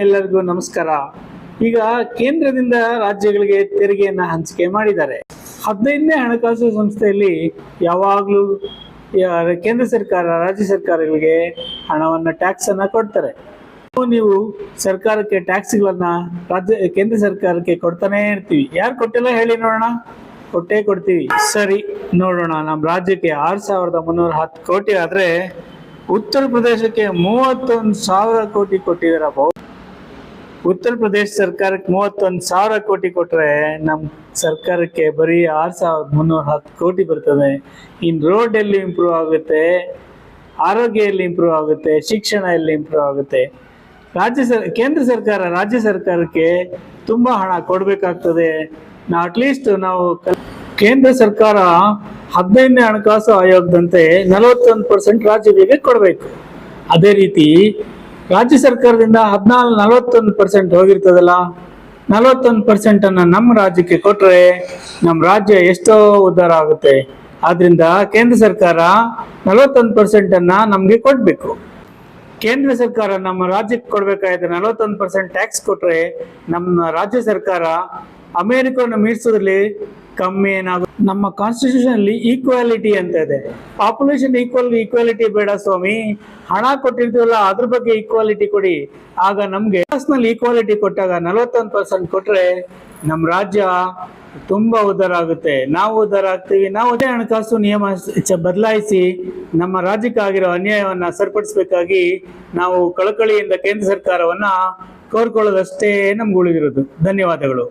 ಎಲ್ಲರಿಗೂ ನಮಸ್ಕಾರ. ಈಗ ಕೇಂದ್ರದಿಂದ ರಾಜ್ಯಗಳಿಗೆ ತೆರಿಗೆಯನ್ನ ಹಂಚಿಕೆ ಮಾಡಿದ್ದಾರೆ. ಹದಿನೈದನೇ ಹಣಕಾಸು ಸಂಸ್ಥೆಯಲ್ಲಿ ಯಾವಾಗಲೂ ಕೇಂದ್ರ ಸರ್ಕಾರ, ರಾಜ್ಯ ಸರ್ಕಾರಗಳಿಗೆ ಹಣವನ್ನ ಟ್ಯಾಕ್ಸ್ ಅನ್ನ ಕೊಡ್ತಾರೆ. ನೀವು ಸರ್ಕಾರಕ್ಕೆ ಟ್ಯಾಕ್ಸ್ಗಳನ್ನ ರಾಜ್ಯ, ಕೇಂದ್ರ ಸರ್ಕಾರಕ್ಕೆ ಕೊಡ್ತಾನೆ ಇರ್ತೀವಿ. ಯಾರು ಕೊಟ್ಟಿಲ್ಲ ಹೇಳಿ ನೋಡೋಣ. ಕೊಟ್ಟೇ ಕೊಡ್ತೀವಿ. ಸರಿ, ನೋಡೋಣ. ನಮ್ಮ ರಾಜ್ಯಕ್ಕೆ ಆರು ಸಾವಿರದ ಮುನ್ನೂರ ಹತ್ತು ಕೋಟಿ ಆದ್ರೆ ಉತ್ತರ ಪ್ರದೇಶಕ್ಕೆ ಮೂವತ್ತೊಂದು ಸಾವಿರ ಕೋಟಿ ಕೊಟ್ಟಿದಾರ ಉತ್ತರ ಪ್ರದೇಶ ಸರ್ಕಾರಕ್ಕೆ ಮೂವತ್ತೊಂದು ಸಾವಿರ ಕೋಟಿ ಕೊಟ್ರೆ ನಮ್ಮ ಸರ್ಕಾರಕ್ಕೆ ಬರೀ ಆರು ಸಾವಿರದ ಮುನ್ನೂರ ಹತ್ತು ಕೋಟಿ ಬರ್ತದೆ. ಇನ್ನು ರೋಡ್ ಎಲ್ಲಿ ಇಂಪ್ರೂವ್ ಆಗುತ್ತೆ, ಆರೋಗ್ಯ ಎಲ್ಲಿ ಇಂಪ್ರೂವ್ ಆಗುತ್ತೆ, ಶಿಕ್ಷಣ ಎಲ್ಲಿ ಇಂಪ್ರೂವ್ ಆಗುತ್ತೆ. ರಾಜ್ಯ ಸರ್, ಕೇಂದ್ರ ಸರ್ಕಾರ, ರಾಜ್ಯ ಸರ್ಕಾರಕ್ಕೆ ತುಂಬಾ ಹಣ ಕೊಡಬೇಕಾಗ್ತದೆ. ನಾವು ಅಟ್ಲೀಸ್ಟ್ ನಾವು ಕೇಂದ್ರ ಸರ್ಕಾರ ಹದಿನೈದನೇ ಹಣಕಾಸು ಆಯೋಗದಂತೆ ನಲವತ್ತೊಂದು ಪರ್ಸೆಂಟ್ ರಾಜ್ಯಗಳಿಗೆ ಕೊಡಬೇಕು. ಅದೇ ರೀತಿ ರಾಜ್ಯ ಸರ್ಕಾರದಿಂದ ಹದಿನಾಲ್ಕು, ನಲವತ್ತೊಂದು ಪರ್ಸೆಂಟ್ ಹೋಗಿರ್ತದಲ್ಲ, ನಲವತ್ತೊಂದು ಪರ್ಸೆಂಟ್ ಅನ್ನ ನಮ್ಮ ರಾಜ್ಯಕ್ಕೆ ಕೊಟ್ರೆ ನಮ್ಮ ರಾಜ್ಯ ಎಷ್ಟೋ ಉದ್ಧಾರ ಆಗುತ್ತೆ. ಆದ್ರಿಂದ ಕೇಂದ್ರ ಸರ್ಕಾರ ನಲವತ್ತೊಂದು ಪರ್ಸೆಂಟ್ ಅನ್ನ ನಮ್ಗೆ ಕೊಡ್ಬೇಕು. ಕೇಂದ್ರ ಸರ್ಕಾರ ನಮ್ಮ ರಾಜ್ಯಕ್ಕೆ ಕೊಡ್ಬೇಕಾದ್ರೆ ನಲವತ್ತೊಂದು ಪರ್ಸೆಂಟ್ ಟ್ಯಾಕ್ಸ್ ಕೊಟ್ರೆ ನಮ್ಮ ರಾಜ್ಯ ಸರ್ಕಾರ ಅಮೆರಿಕವನ್ನು ಮೀರಿಸೋದ್ರಲ್ಲಿ ಕಮ್ಮಿ ಏನಾಗುತ್ತೆ ನಮ್ಮ ಕಾನ್ಸ್ಟಿಟ್ಯೂಷನ್ ಅಲ್ಲಿ ಈಕ್ವಾಲಿಟಿ ಅಂತ ಇದೆ. ಪಾಪ್ಯುಲೇಷನ್ ಈಕ್ವಲ್ ಈಕ್ವಾಲಿಟಿ ಬೇಡ ಸ್ವಾಮಿ. ಹಣ ಕೊಟ್ಟಿರ್ತೀವಲ್ಲ, ಅದ್ರ ಬಗ್ಗೆ ಈಕ್ವಾಲಿಟಿ ಕೊಡಿ. ಆಗ ನಮ್ಗೆ ಈಕ್ವಾಲಿಟಿ ಕೊಟ್ಟಾಗ ನಲವತ್ತೊಂದು ಪರ್ಸೆಂಟ್ ಕೊಟ್ರೆ ನಮ್ಮ ರಾಜ್ಯ ತುಂಬಾ ಉದ್ದಾರ ಆಗುತ್ತೆ. ನಾವು ಉದ್ದಾರ ಆಗ್ತೀವಿ. ನಾವು ಅದೇ ಹಣಕಾಸು ನಿಯಮ ಬದಲಾಯಿಸಿ ನಮ್ಮ ರಾಜ್ಯಕ್ಕಾಗಿರೋ ಅನ್ಯಾಯವನ್ನ ಸರಿಪಡಿಸಬೇಕಾಗಿ ನಾವು ಕಳಕಳಿಯಿಂದ ಕೇಂದ್ರ ಸರ್ಕಾರವನ್ನ ಕೋರ್ಕೊಳ್ಳೋದಷ್ಟೇ ನಮ್ಗೆ ಉಳಿದಿರೋದು. ಧನ್ಯವಾದಗಳು.